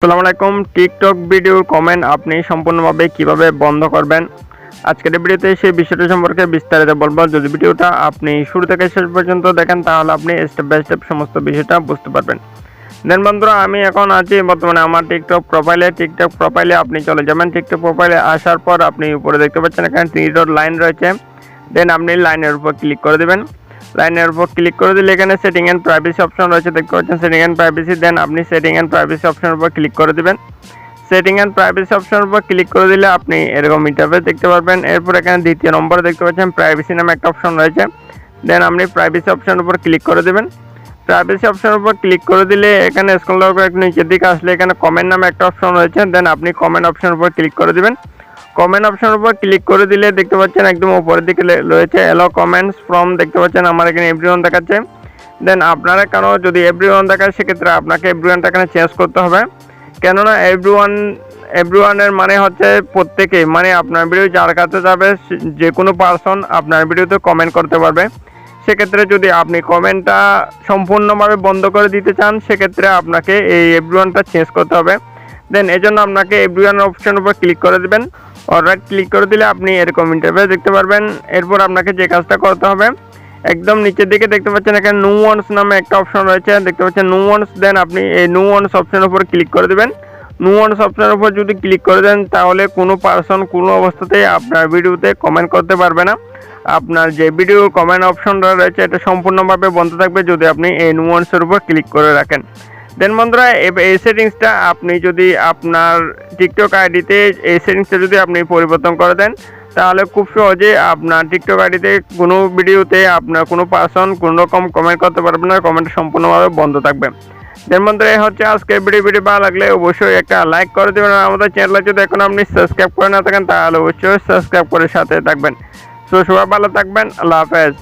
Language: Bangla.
আসসালামু আলাইকুম। টিকটক ভিডিওর কমেন্ট আপনি সম্পূর্ণভাবে কীভাবে বন্ধ করবেন? আজকের ভিডিওতে সেই বিষয়টি সম্পর্কে বিস্তারিত বলব। যদি ভিডিওটা আপনি শুরু থেকে শেষ পর্যন্ত দেখেন, তাহলে আপনি স্টেপ বাই স্টেপ সমস্ত বিষয়টা বুঝতে পারবেন। দেন বন্ধুরা, আমি এখন আছি বর্তমানে আমার টিকটক প্রোফাইলে টিকটক প্রোফাইলে আপনি চলে যাবেন। টিকটক প্রোফাইলে আসার পর আপনি উপরে দেখতে পাচ্ছেন এখানে থ্রি লাইন রয়েছে। দেন আপনি লাইনের উপর ক্লিক করে দেবেন। লাইনের উপর ক্লিক করে দিলে এখানে সেটিং অ্যান্ড প্রাইভেসি অপশন রয়েছে। দেখতে পাচ্ছেন সেটিং অ্যান্ড প্রাইভেসি দেন আপনি সেটিং অ্যান্ড প্রাইভেসি অপশনের উপর ক্লিক করে দিবেন। সেটিং অ্যান্ড প্রাইভেসি অপশনের উপর ক্লিক করে দিলে আপনি এরকম ইন্টারফেস দেখতে পারবেন। এরপর এখানে দ্বিতীয় নম্বরে দেখতে পাচ্ছেন প্রাইভেসি নামে একটা অপশন রয়েছে। দেন আপনি প্রাইভেসি অপশনের উপর ক্লিক করে দেবেন। প্রাইভেসি অপশনের উপর ক্লিক করে দিলে এখানে স্ক্রল করে একটু নিচের দিকে আসলে এখানে কমেন্ট নামে একটা অপশন রয়েছে। দেন আপনি কমেন্ট অপশনের উপর ক্লিক করে দিবেন। কমেন্ট অপশনের উপর ক্লিক করে দিলে দেখতে পাচ্ছেন একদম উপরের দিকে রয়েছে এলো কমেন্টস ফ্রম দেখতে পাচ্ছেন আমার এখানে এভরিওয়ান দেখাচ্ছে। দেন আপনারা কেন যদি এভরিওয়ান দেখায়, সেক্ষেত্রে আপনাকে এভরিওয়ানটা এখানে চেঞ্জ করতে হবে। কেননা এভরিওয়ান এভরিওয়ানের মানে হচ্ছে প্রত্যেকে মানে আপনার ভিডিও যার কাছে যাবে যে কোনো পার্সন আপনার ভিডিওতে কমেন্ট করতে পারবে। সেক্ষেত্রে যদি আপনি কমেন্টটা সম্পূর্ণভাবে বন্ধ করে দিতে চান, সেক্ষেত্রে আপনাকে এই এভরিওয়ানটা চেঞ্জ করতে হবে। দেন এই জন্য আপনাকে এভরিওয়ান অপশন উপর ক্লিক করে দেবেন। অলরাইট ক্লিক করে দিলে আপনি এরকম ইন্টারফেস দেখতে পারবেন। এরপর আপনাকে যে কাজটা করতে হবে, একদম নিচের দিকে দেখতে পাচ্ছেন এখানে নো ওয়ান্স নামে একটা অপশন রয়েছে। দেখতে পাচ্ছেন নো ওয়ান্স দেন আপনি এই নো ওয়ান্স অপশনের উপর ক্লিক করে দেবেন। নো ওয়ান্স অপশনের উপর যদি ক্লিক করে দেন, তাহলে কোনো পার্সন কোনো অবস্থাতেই আপনার ভিডিওতে কমেন্ট করতে পারবে না। আপনার যে ভিডিও কমেন্ট অপশনটা রয়েছে, এটা সম্পূর্ণভাবে বন্ধ থাকবে যদি আপনি এই নো ওয়ান্সের উপর ক্লিক করে রাখেন। দেন বন্ধুরা এই সেটিংসটা আপনি যদি আপনার টিকটক আইডিতে এই সেটিংসটা যদি আপনি পরিবর্তন করে দেন, তাহলে খুব সহজে আপনার টিকটক আইডিতে কোনো ভিডিওতে আপনার কোনো পার্সন কোনো রকম কমেন্ট করতে পারবে না কমেন্ট সম্পূর্ণভাবে বন্ধ থাকবে। দেন বন্ধুরা, এই হচ্ছে আজকে ভিডিও ভিডিও ভালো লাগলে অবশ্যই একটা লাইক করে দেবেন আমাদের চ্যানেলে যদি এখন আপনি সাবস্ক্রাইব করে না থাকেন, তাহলে অবশ্যই সাবস্ক্রাইব করে সাথে থাকবেন। তো সবাই ভালো থাকবেন। আল্লাহ হাফেজ।